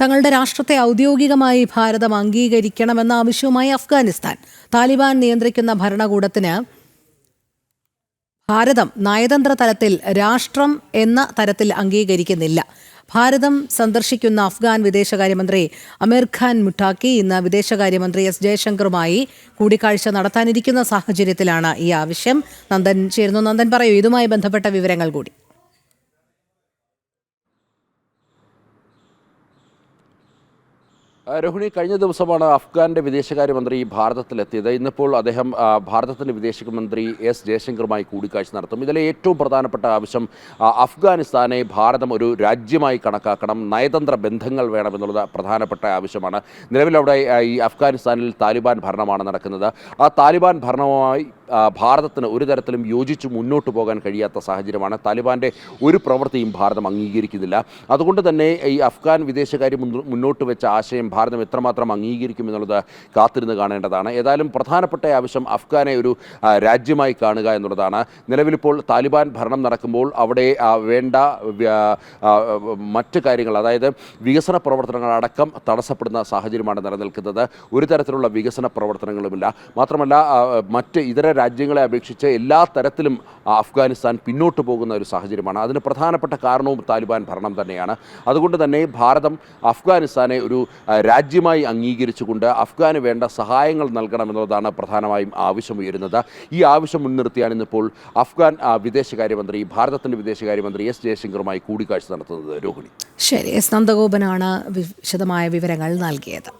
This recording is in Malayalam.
തങ്ങളുടെ രാഷ്ട്രത്തെ ഔദ്യോഗികമായി ഭാരതം അംഗീകരിക്കണമെന്ന ആവശ്യവുമായി അഫ്ഗാനിസ്ഥാൻ താലിബാൻ നിയന്ത്രിക്കുന്ന ഭരണകൂടത്തിന് ഭാരതം നയതന്ത്ര തലത്തിൽ രാഷ്ട്രം എന്ന തരത്തിൽ അംഗീകരിക്കുന്നില്ല. ഭാരതം സന്ദർശിക്കുന്ന അഫ്ഗാൻ വിദേശകാര്യമന്ത്രി അമീർ ഖാൻ മുട്ടാക്കി ഇന്ന് വിദേശകാര്യമന്ത്രി എസ് ജയശങ്കറുമായി കൂടിക്കാഴ്ച നടത്താനിരിക്കുന്ന സാഹചര്യത്തിലാണ് ഈ ആവശ്യം. നന്ദൻ ചേരുന്നു. നന്ദൻ പറയൂ. ഇതുമായി ബന്ധപ്പെട്ട വിവരങ്ങൾ കൂടി. രോഹിണി കഴിഞ്ഞ ദിവസമാണ് അഫ്ഗാന്റെ വിദേശകാര്യമന്ത്രി ഭാരതത്തിലെത്തിയത്. ഇന്നിപ്പോൾ അദ്ദേഹം ആ, ഭാരതത്തിന്റെ വിദേശകാര്യമന്ത്രി എസ് ജയശങ്കറുമായി കൂടിക്കാഴ്ച നടത്തും. ഇതിലെ ഏറ്റവും പ്രധാനപ്പെട്ട ആവശ്യം അഫ്ഗാനിസ്ഥാനെ ഭാരതം ഒരു രാജ്യമായി കണക്കാക്കണം നയതന്ത്ര ബന്ധങ്ങൾ വേണമെന്നുള്ളത് പ്രധാനപ്പെട്ട ആവശ്യമാണ്. നിലവിൽ അവിടെ ഈ അഫ്ഗാനിസ്ഥാനിൽ താലിബാൻ ഭരണമാണ് നടക്കുന്നത്. ആ താലിബാൻ ഭരണവുമായി ഭാരതത്തിന് ഒരു തരത്തിലും യോജിച്ച് മുന്നോട്ട് പോകാൻ കഴിയാത്ത സാഹചര്യമാണ്. താലിബാന്റെ ഒരു പ്രവൃത്തിയും ഭാരതം അംഗീകരിക്കുന്നില്ല. അതുകൊണ്ട് തന്നെ ഈ അഫ്ഗാൻ വിദേശകാര്യം മുന്നോട്ട് വെച്ച ആശയം ഭാരതം എത്രമാത്രം അംഗീകരിക്കും എന്നുള്ളത് കാത്തിരുന്ന് കാണേണ്ടതാണ്. ഏതായാലും പ്രധാനപ്പെട്ട ആവശ്യം അഫ്ഗാനെ ഒരു രാജ്യമായി കാണുക എന്നുള്ളതാണ്. നിലവിലിപ്പോൾ താലിബാൻ ഭരണം നടക്കുമ്പോൾ അവിടെ വേണ്ട മറ്റ് കാര്യങ്ങൾ അതായത് വികസന പ്രവർത്തനങ്ങൾ അടക്കം തടസ്സപ്പെടുന്ന സാഹചര്യമാണ് നിലനിൽക്കുന്നത്. ഒരു തരത്തിലുള്ള വികസന പ്രവർത്തനങ്ങളുമില്ല. മാത്രമല്ല മറ്റ് ഇതര രാജ്യങ്ങളെ അപേക്ഷിച്ച് എല്ലാ തരത്തിലും അഫ്ഗാനിസ്ഥാൻ പിന്നോട്ട് പോകുന്ന ഒരു സാഹചര്യമാണ്. അതിന് പ്രധാനപ്പെട്ട കാരണവും താലിബാൻ ഭരണം തന്നെയാണ്. അതുകൊണ്ട് തന്നെ ഭാരതം അഫ്ഗാനിസ്ഥാനെ ഒരു രാജ്യമായി അംഗീകരിച്ചുകൊണ്ട് അഫ്ഗാന് വേണ്ട സഹായങ്ങൾ നൽകണമെന്നുള്ളതാണ് പ്രധാനമായും ആവശ്യം ഉയരുന്നത്. ഈ ആവശ്യം മുൻനിർത്തിയാണ് ഇന്നിപ്പോൾ അഫ്ഗാൻ വിദേശകാര്യമന്ത്രി ഭാരതത്തിന്റെ വിദേശകാര്യമന്ത്രി എസ് ജയശങ്കറുമായി കൂടിക്കാഴ്ച നടത്തുന്നത് രോഹിണി. ശരി എസ് നന്ദഗോപനാണ് വിശദമായ വിവരങ്ങൾ നൽകിയത്.